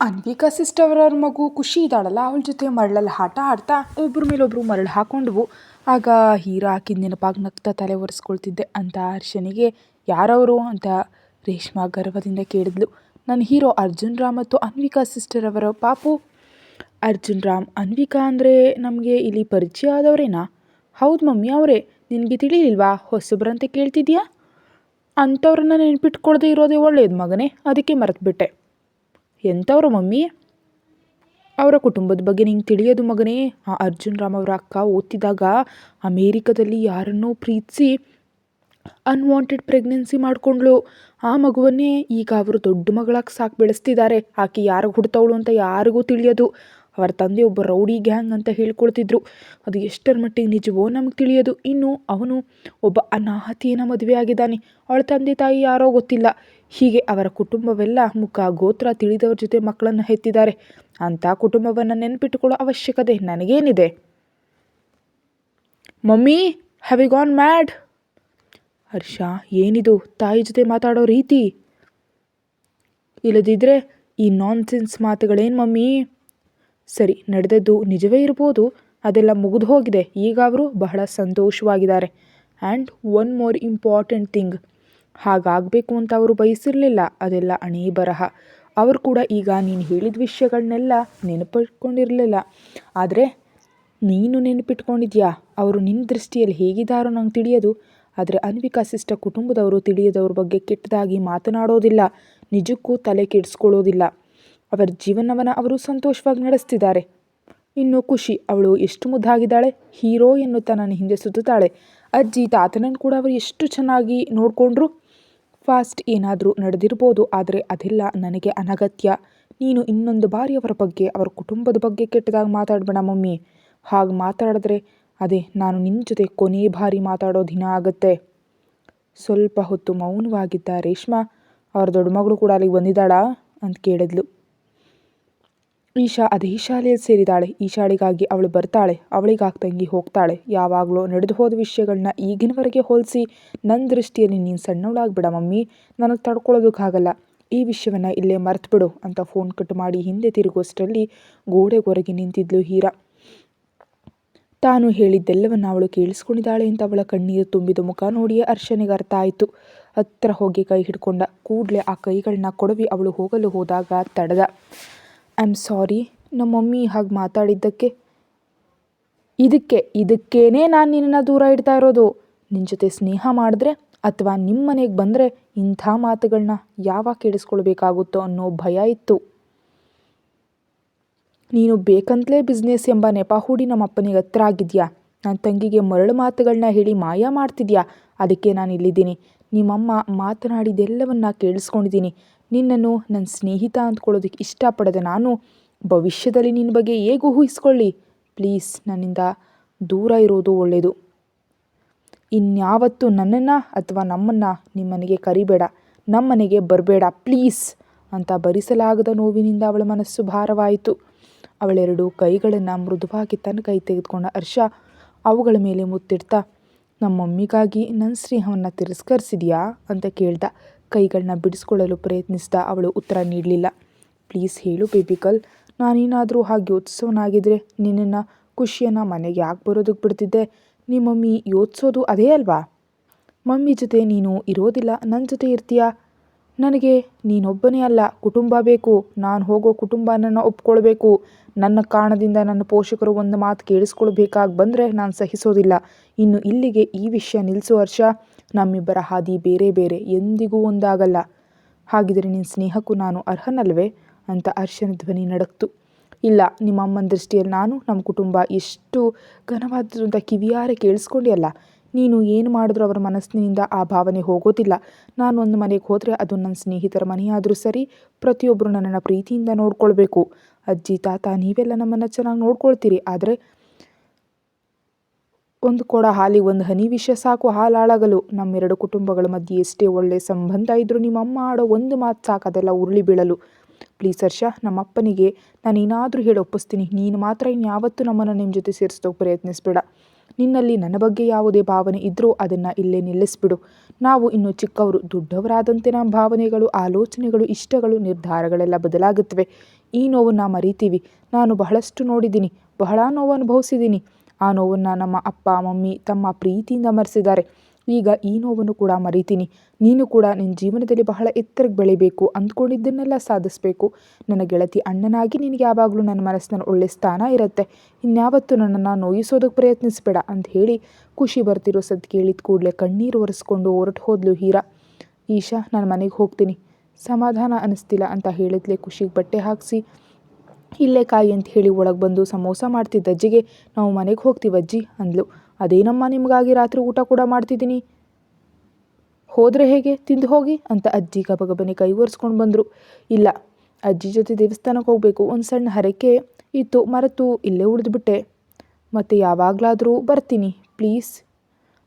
Anvika sister ಅವ್ರ ಮಗು ಖುಷಿ ಇದ್ದಾಳಲ್ಲ, ಅವಳ ಜೊತೆ ಮರಳಲ್ಲಿ ಆಟ ಆಡ್ತಾ ಒಬ್ಬರ ಮೇಲೊಬ್ಬರು ಮರಳು ಹಾಕೊಂಡ್ವು. ಆಗ ಹೀರಾ ಹಾಕಿದ ನೆನಪಾಗಿ ನಗ್ತಾ ತಲೆ ಒರೆಸ್ಕೊಳ್ತಿದ್ದೆ ಅಂತ ಹರ್ಷನಿಗೆ, ಯಾರವರು? ಅಂತ ರೇಷ್ಮಾ ಗರ್ವದಿಂದ ಕೇಳಿದ್ಲು. ನನ್ನ ಹೀರೋ ಅರ್ಜುನ್ ರಾಮ್ ಮತ್ತು ಅನ್ವಿಕಾ ಸಿಸ್ಟರ್ ಅವರ ಪಾಪು. ಅರ್ಜುನ್ ರಾಮ್, ಅನ್ವಿಕಾ ಅಂದರೆ ನಮಗೆ ಇಲ್ಲಿ ಪರಿಚಯ ಆದವರೇನಾ? ಹೌದು ಮಮ್ಮಿ ಅವರೇ, ನಿನಗೆ ತಿಳಿಲಿಲ್ವಾ? ಹೊಸಬ್ರಂತೆ ಕೇಳ್ತಿದ್ಯಾ? ಅಂಥವ್ರನ್ನ ನೆನ್ಪಿಟ್ಕೊಳ್ದೆ ಇರೋದೇ ಒಳ್ಳೆಯದು ಮಗನೇ, ಅದಕ್ಕೆ ಮರೆತುಬಿಟ್ಟೆ. ಎಂಥವ್ರು ಮಮ್ಮಿ? ಅವರ ಕುಟುಂಬದ ಬಗ್ಗೆ ನಿಂಗೆ ತಿಳಿಯೋದು ಮಗನೇ. ಆ ಅರ್ಜುನ್ ರಾಮ್ ಅವರ ಅಕ್ಕ ಓದ್ತಿದ್ದಾಗ ಅಮೇರಿಕದಲ್ಲಿ ಯಾರನ್ನೋ ಪ್ರೀತಿಸಿ ಅನ್ವಾಂಟೆಡ್ ಪ್ರೆಗ್ನೆನ್ಸಿ ಮಾಡಿಕೊಂಡ್ಳು. ಆ ಮಗುವನ್ನೇ ಈಗ ಅವರು ದೊಡ್ಡ ಮಗಳಾಗಿ ಸಾಕು ಬೆಳೆಸ್ತಿದ್ದಾರೆ. ಆಕೆ ಯಾರಿಗೆ ಹುಡ್ತವಳು ಅಂತ ಯಾರಿಗೂ ತಿಳಿಯೋದು. ಅವರ ತಂದೆ ಒಬ್ಬ ರೌಡಿ ಗ್ಯಾಂಗ್ ಅಂತ ಹೇಳ್ಕೊಳ್ತಿದ್ರು. ಅದು ಎಷ್ಟರ ಮಟ್ಟಿಗೆ ನಿಜವೋ ನಮಗೆ ತಿಳಿಯೋದು. ಇನ್ನು ಅವನು ಒಬ್ಬ ಅನಾಹತಿಯನ್ನು ಮದುವೆ ಆಗಿದ್ದಾನೆ. ಅವಳ ತಂದೆ ತಾಯಿ ಯಾರೋ ಗೊತ್ತಿಲ್ಲ. ಹೀಗೆ ಅವರ ಕುಟುಂಬವೆಲ್ಲ ಮುಖ ಗೋತ್ರ ತಿಳಿದವ್ರ ಜೊತೆ ಮಕ್ಕಳನ್ನು ಹೆತ್ತಿದ್ದಾರೆ. ಅಂಥ ಕುಟುಂಬವನ್ನು ನೆನಪಿಟ್ಟುಕೊಳ್ಳೋ ಅವಶ್ಯಕತೆ ನನಗೇನಿದೆ. Mummy have you gone mad Harsha, ಏನಿದು? ತಾಯಿ ಜೊತೆ ಮಾತಾಡೋ ರೀತಿ? ಇಲ್ಲದಿದ್ದರೆ ಈ ನಾನ್ಸೆನ್ಸ್ ಮಾತುಗಳೇನು ಮಮ್ಮಿ? ಸರಿ, ನಡೆದದ್ದು ನಿಜವೇ ಇರ್ಬೋದು, ಅದೆಲ್ಲ ಮುಗಿದು ಹೋಗಿದೆ. ಈಗ ಅವರು ಬಹಳ ಸಂತೋಷವಾಗಿದ್ದಾರೆ. And one more important thing ಹಾಗಾಗಬೇಕು ಅಂತ ಅವರು ಬಯಸಿರಲಿಲ್ಲ. ಅದೆಲ್ಲ ಅಣಿ ಬರಹ. ಅವರು ಕೂಡ ಈಗ ನೀನು ಹೇಳಿದ ವಿಷಯಗಳನ್ನೆಲ್ಲ ನೆನಪಿಟ್ಕೊಂಡಿರಲಿಲ್ಲ. ಆದರೆ ನೀನು ನೆನಪಿಟ್ಕೊಂಡಿದ್ಯಾ? ಅವರು ನಿನ್ನ ದೃಷ್ಟಿಯಲ್ಲಿ ಹೇಗಿದ್ದಾರೋ ನಂಗೆ ತಿಳಿಯೋದು. ಆದರೆ ಅನ್ವಿಕಾ ಸಿಸ್ಟರ್ ಕುಟುಂಬದವರು ತಿಳಿಯದವ್ರ ಬಗ್ಗೆ ಕೆಟ್ಟದಾಗಿ ಮಾತನಾಡೋದಿಲ್ಲ. ನಿಜಕ್ಕೂ ತಲೆ ಕೆಡಿಸ್ಕೊಳ್ಳೋದಿಲ್ಲ. ಅವರ ಜೀವನವನ್ನು ಅವರು ಸಂತೋಷವಾಗಿ ನಡೆಸ್ತಿದ್ದಾರೆ. ಇನ್ನು ಖುಷಿ, ಅವಳು ಎಷ್ಟು ಮುದ್ದಾಗಿದ್ದಾಳೆ? ಹೀರೋ ಎನ್ನುತ್ತಾ ನನ್ನ ಹಿಂದೆ ಸುತ್ತುತ್ತಾಳೆ. ಅಜ್ಜಿ, ತಾತನನ್ನು ಕೂಡ ಅವರು ಎಷ್ಟು ಚೆನ್ನಾಗಿ ನೋಡಿಕೊಂಡ್ರು? ಫಾಸ್ಟ್ ಏನಾದರೂ ನಡೆದಿರ್ಬೋದು, ಆದರೆ ಅದೆಲ್ಲ. ನನಗೆ ಅನಗತ್ಯ. ನೀನು ಇನ್ನೊಂದು ಬಾರಿ ಅವರ ಬಗ್ಗೆ, ಅವರ ಕುಟುಂಬದ ಬಗ್ಗೆ ಕೆಟ್ಟದಾಗಿ ಮಾತಾಡಬೇಡ ಮಮ್ಮಿ. ಹಾಗೆ ಮಾತಾಡಿದ್ರೆ, ಅದೇ, ನಾನು ನಿನ್ನ ಜೊತೆ ಕೊನೆ ಬಾರಿ ಮಾತಾಡೋ ದಿನ ಆಗುತ್ತೆ. ಸ್ವಲ್ಪ ಹೊತ್ತು ಮೌನವಾಗಿದ್ದ ರೇಷ್ಮಾ, ಅವ್ರ ದೊಡ್ಡ ಮಗಳು ಕೂಡ ಅಲ್ಲಿಗೆ ಬಂದಿದ್ದಾಳಾ? ಅಂತ ಕೇಳಿದ್ಲು. ಈಶಾ ಅದೇ ಶಾಲೆಯಲ್ಲಿ ಸೇರಿದಾಳೆ. ಈ ಶಾಲೆಗಾಗಿ ಅವಳು ಬರ್ತಾಳೆ. ಅವಳಿಗಾಗಿ ತಂಗಿ ಹೋಗ್ತಾಳೆ. ಯಾವಾಗಲೂ ನಡೆದು ಹೋದ ವಿಷಯಗಳನ್ನ ಈಗಿನವರೆಗೆ ಹೋಲಿಸಿ ನನ್ನ ದೃಷ್ಟಿಯಲ್ಲಿ ನೀನು ಸಣ್ಣವಳಾಗ್ಬಿಡ ಮಮ್ಮಿ. ನನಗೆ ತಡ್ಕೊಳ್ಳೋದಕ್ಕಾಗಲ್ಲ ಈ ವಿಷಯವನ್ನು ಇಲ್ಲೇ ಮರೆತುಬಿಡು ಅಂತ ಫೋನ್ ಕಟ್ ಮಾಡಿ ಹಿಂದೆ ತಿರುಗೋಷ್ಟರಲ್ಲಿ ಗೋಡೆಗೊರಗೆ ನಿಂತಿದ್ಲು ಹೀರಾ. ತಾನು ಹೇಳಿದ್ದೆಲ್ಲವನ್ನು ಅವಳು ಕೇಳಿಸ್ಕೊಂಡಿದ್ದಾಳೆ ಅಂತ ಅವಳ ಕಣ್ಣೀರು ತುಂಬಿದ ಮುಖ ನೋಡಿಯೇ ಅರ್ಶನಿಗೆ ಅರ್ಥ ಆಯಿತು. ಹತ್ತಿರ ಹೋಗಿ ಕೈ ಹಿಡ್ಕೊಂಡ. ಕೂಡಲೇ ಆ ಕೈಗಳನ್ನ ಕೊಡವಿ ಅವಳು ಹೋಗಲು ಹೋದಾಗ ತಡೆದ. ಐ ಆಮ್ ಸಾರಿ ನಮ್ಮ ಮಮ್ಮಿ ಹಾಗೆ ಮಾತಾಡಿದ್ದಕ್ಕೆ. ಇದಕ್ಕೆ, ಇದಕ್ಕೇನೆ ನಾನು ನಿನ್ನನ್ನು ದೂರ ಇಡ್ತಾ ಇರೋದು. ನಿನ್ನ ಜೊತೆ ಸ್ನೇಹ ಮಾಡಿದ್ರೆ ಅಥವಾ ನಿಮ್ಮ ಮನೆಗೆ ಬಂದರೆ ಇಂಥ ಮಾತುಗಳನ್ನ ಯಾವಾಗ ಕೇಳಿಸ್ಕೊಳ್ಬೇಕಾಗುತ್ತೋ ಅನ್ನೋ ಭಯ ಇತ್ತು. ನೀನು ಬೇಕಂತಲೇ ಬಿಸ್ನೆಸ್ ಎಂಬ ನೆಪ ಹೂಡಿ ನಮ್ಮ ಅಪ್ಪನಿಗೆ ಹತ್ರ ಆಗಿದ್ಯಾ? ನನ್ನ ತಂಗಿಗೆ ಮರಳು ಮಾತುಗಳನ್ನ ಹೇಳಿ ಮಾಯ ಮಾಡ್ತಿದ್ಯಾ? ಅದಕ್ಕೆ ನಾನು ಇಲ್ಲಿದ್ದೀನಿ. ನಿಮ್ಮಮ್ಮ ಮಾತನಾಡಿದೆಲ್ಲವನ್ನ ಕೇಳಿಸ್ಕೊಂಡಿದ್ದೀನಿ. ನಿನ್ನನ್ನು ನನ್ನ ಸ್ನೇಹಿತ ಅಂದ್ಕೊಳ್ಳೋದಕ್ಕೆ ಇಷ್ಟಪಡದೆ ನಾನು ಭವಿಷ್ಯದಲ್ಲಿ ನಿನ್ನ ಬಗ್ಗೆ ಹೇಗೆ ಊಹಿಸ್ಕೊಳ್ಳಿ. ಪ್ಲೀಸ್, ನನ್ನಿಂದ ದೂರ ಇರೋದು ಒಳ್ಳೆಯದು ಇನ್ಯಾವತ್ತೂ ನನ್ನನ್ನು ಅಥವಾ ನಮ್ಮನ್ನು ನಿಮ್ಮನೆಗೆ ಕರಿಬೇಡ, ನಮ್ಮನೆಗೆ ಬರಬೇಡ, ಪ್ಲೀಸ್ ಅಂತ ಭರಿಸಲಾಗದ ನೋವಿನಿಂದ ಅವಳ ಮನಸ್ಸು ಭಾರವಾಯಿತು. ಅವಳೆರಡು ಕೈಗಳನ್ನು ಮೃದುವಾಗಿ ತನ್ನ ಕೈ ತೆಗೆದುಕೊಂಡ ಹರ್ಷ ಅವುಗಳ ಮೇಲೆ ಮುತ್ತಿಡ್ತಾ ನಮ್ಮ ಮಮ್ಮಿಗಾಗಿ ನನ್ನ ಸ್ನೇಹವನ್ನು ತಿರಸ್ಕರಿಸಿದೆಯಾ ಅಂತ ಕೇಳ್ದ ಕೈಗಳನ್ನ ಬಿಡಿಸ್ಕೊಳ್ಳಲು ಪ್ರಯತ್ನಿಸಿದ ಅವಳು ಉತ್ತರ ನೀಡಲಿಲ್ಲ. ಪ್ಲೀಸ್ ಹೇಳು ಬೇಬಿಕಲ್, ನಾನೇನಾದರೂ ಹಾಗೆ ಯೋಚಿಸೋನಾಗಿದ್ದರೆ ನಿನ್ನನ್ನು ಖುಷಿಯನ್ನು ಮನೆಗೆ ಯಾಕೆ ಬರೋದಕ್ಕೆ ಬಿಡ್ತಿದ್ದೆ? ನಿಮ್ಮ ಮಮ್ಮಿ ಯೋಚಿಸೋದು ಅದೇ ಅಲ್ವಾ? ಮಮ್ಮಿ ಜೊತೆ ನೀನು ಇರೋದಿಲ್ಲ ನನ್ನ ಜೊತೆ ಇರ್ತೀಯ? ನನಗೆ ನೀನೊಬ್ಬನೇ ಅಲ್ಲ, ಕುಟುಂಬ ಬೇಕು. ನಾನು ಹೋಗೋ ಕುಟುಂಬ ನನ್ನ ಒಪ್ಕೊಳ್ಬೇಕು. ನನ್ನ ಕಾರಣದಿಂದ ನನ್ನ ಪೋಷಕರು ಒಂದು ಮಾತು ಕೇಳಿಸ್ಕೊಳ್ಬೇಕಾಗಿ ಬಂದರೆ ನಾನು ಸಹಿಸೋದಿಲ್ಲ. ಇನ್ನು ಇಲ್ಲಿಗೆ ಈ ವಿಷಯ ನಿಲ್ಲಿಸೋ ಹರ್ಷ. ನಮ್ಮಿಬ್ಬರ ಹಾದಿ ಬೇರೆ ಬೇರೆ, ಎಂದಿಗೂ ಒಂದಾಗಲ್ಲ. ಹಾಗಿದ್ರೆ ನಿನ್ನ ಸ್ನೇಹಕ್ಕೂ ನಾನು ಅರ್ಹನಲ್ವೇ? ಅಂತ ಅರ್ಶನ ಧ್ವನಿ ನಡಕ್ತು. ಇಲ್ಲ ನಿಮ್ಮಮ್ಮನ ದೃಷ್ಟಿಯಲ್ಲಿ ನಾನು, ನಮ್ಮ ಕುಟುಂಬ ಎಷ್ಟು ಘನವಾದದ್ದು ಅಂತ ಕಿವಿಯಾರೆ ಕೇಳಿಸ್ಕೊಂಡಿಯಲ್ಲ? ನೀನು ಏನು ಮಾಡಿದ್ರೂ ಅವರ ಮನಸ್ಸಿನಿಂದ ಆ ಭಾವನೆ ಹೋಗೋದಿಲ್ಲ. ನಾನು ಒಂದು ಮನೆಗೆ ಹೋದರೆ ಅದು ನನ್ನ ಸ್ನೇಹಿತರ ಮನೆಯಾದರೂ ಸರಿ ಪ್ರತಿಯೊಬ್ಬರು ನನ್ನನ್ನು ಪ್ರೀತಿಯಿಂದ ನೋಡ್ಕೊಳ್ಬೇಕು. ಅಜ್ಜಿ, ತಾತ, ನೀವೆಲ್ಲ ನಮ್ಮನ್ನು ಚೆನ್ನಾಗಿ ನೋಡ್ಕೊಳ್ತೀರಿ. ಆದರೆ ಒಂದು ಕೊಡ ಹಾಲಿಗೆ ಒಂದು ಹನಿ ವಿಷ ಸಾಕು ಹಾಲಾಳಾಗಲು. ನಮ್ಮೆರಡು ಕುಟುಂಬಗಳ ಮಧ್ಯೆ ಎಷ್ಟೇ ಒಳ್ಳೆಯ ಸಂಬಂಧ ಇದ್ದರೂ ನಿಮ್ಮಮ್ಮ ಆಡೋ ಒಂದು ಮಾತು ಸಾಕು, ಅದೆಲ್ಲ ಉರುಳಿ ಬೀಳಲು. ಪ್ಲೀಸ್ ಹರ್ಷ, ನಮ್ಮಪ್ಪನಿಗೆ ನಾನು ಏನಾದರೂ ಹೇಳಿ ಒಪ್ಪಿಸ್ತೀನಿ. ನೀನು ಮಾತ್ರ ಇನ್ಯಾವತ್ತೂ ನಮ್ಮನ್ನು ನಿಮ್ಮ ಜೊತೆ ಸೇರಿಸೋಕೆ ಪ್ರಯತ್ನಿಸ್ಬೇಡ. ನಿನ್ನಲ್ಲಿ ನನ್ನ ಬಗ್ಗೆ ಯಾವುದೇ ಭಾವನೆ ಇದ್ದರೂ ಅದನ್ನು ಇಲ್ಲೇ ನಿಲ್ಲಿಸ್ಬಿಡು. ನಾವು ಇನ್ನು ಚಿಕ್ಕವರು, ದೊಡ್ಡವರಾದಂತೆ ನಮ್ಮ ಭಾವನೆಗಳು, ಆಲೋಚನೆಗಳು, ಇಷ್ಟಗಳು, ನಿರ್ಧಾರಗಳೆಲ್ಲ ಬದಲಾಗುತ್ತವೆ. ಈ ನೋವನ್ನು ಮರಿತೀವಿ. ನಾನು ಬಹಳಷ್ಟು ನೋಡಿದ್ದೀನಿ. ಬಹಳ ನೋವು ಅನುಭವಿಸಿದ್ದೀನಿ. ಆ ನೋವನ್ನು ನಮ್ಮ ಅಪ್ಪ, ಮಮ್ಮಿ ತಮ್ಮ ಪ್ರೀತಿಯಿಂದ ಮರೆಸಿದ್ದಾರೆ. ಈಗ ಈ ನೋವನ್ನು ಕೂಡ ಮರಿತೀನಿ. ನೀನು ಕೂಡ ನಿನ್ನ ಜೀವನದಲ್ಲಿ ಬಹಳ ಎತ್ತರಕ್ಕೆ ಬೆಳಿಬೇಕು. ಅಂದ್ಕೊಂಡಿದ್ದನ್ನೆಲ್ಲ ಸಾಧಿಸಬೇಕು. ನನ್ನ ಗೆಳತಿ ಅಣ್ಣನಾಗಿ ನಿನಗೆ ಯಾವಾಗಲೂ ನನ್ನ ಮನಸ್ಸಿನಲ್ಲಿ ಒಳ್ಳೆ ಸ್ಥಾನ ಇರುತ್ತೆ. ಇನ್ಯಾವತ್ತೂ ನನ್ನನ್ನು ನೋಯಿಸೋದಕ್ಕೆ ಪ್ರಯತ್ನಿಸಬೇಡ ಅಂತ ಹೇಳಿ ಖುಷಿ ಬರ್ತಿರೋ ಸದ್ದು ಕೇಳಿದ ಕೂಡಲೇ ಕಣ್ಣೀರು ಒರೆಸ್ಕೊಂಡು ಹೊರಟು ಹೋದ್ಲು ಹೀರಾ. ಈಶಾ, ನಾನು ಮನೆಗೆ ಹೋಗ್ತೀನಿ. ಸಮಾಧಾನ ಅನ್ನಿಸ್ತಿಲ್ಲ ಅಂತ ಹೇಳಿದ್ಲೆ ಖುಷಿಗೆ ಬಟ್ಟೆ ಹಾಕಿಸಿ. ಇಲ್ಲೇ ಕಾಯಿ ಅಂತ ಹೇಳಿ ಒಳಗೆ ಬಂದು ಸಮೋಸ ಮಾಡ್ತಿದ್ದ ಅಜ್ಜಿಗೆ, ನಾವು ಮನೆಗೆ ಹೋಗ್ತೀವಿ ಅಜ್ಜಿ, ಅಂದ್ಲು. ಅದೇನಮ್ಮ ನಿಮಗಾಗಿ ರಾತ್ರಿ ಊಟ ಕೂಡ ಮಾಡ್ತಿದ್ದೀನಿ. ಹೋದರೆ ಹೇಗೆ? ತಿಂದು ಹೋಗಿ, ಅಂತ ಅಜ್ಜಿ ಗಬಗಬನೆ ಕೈ ಒರೆಸ್ಕೊಂಡು ಬಂದರು. ಇಲ್ಲ, ಅಜ್ಜಿ ಜೊತೆ ದೇವಸ್ಥಾನಕ್ಕೆ ಹೋಗಬೇಕು. ಒಂದು ಸಣ್ಣ ಹರಕೆ ಇತ್ತು, ಮರೆತು ಇಲ್ಲೇ ಉಳಿದ್ಬಿಟ್ಟೆ. ಮತ್ತು ಯಾವಾಗಲಾದರೂ ಬರ್ತೀನಿ, ಪ್ಲೀಸ್,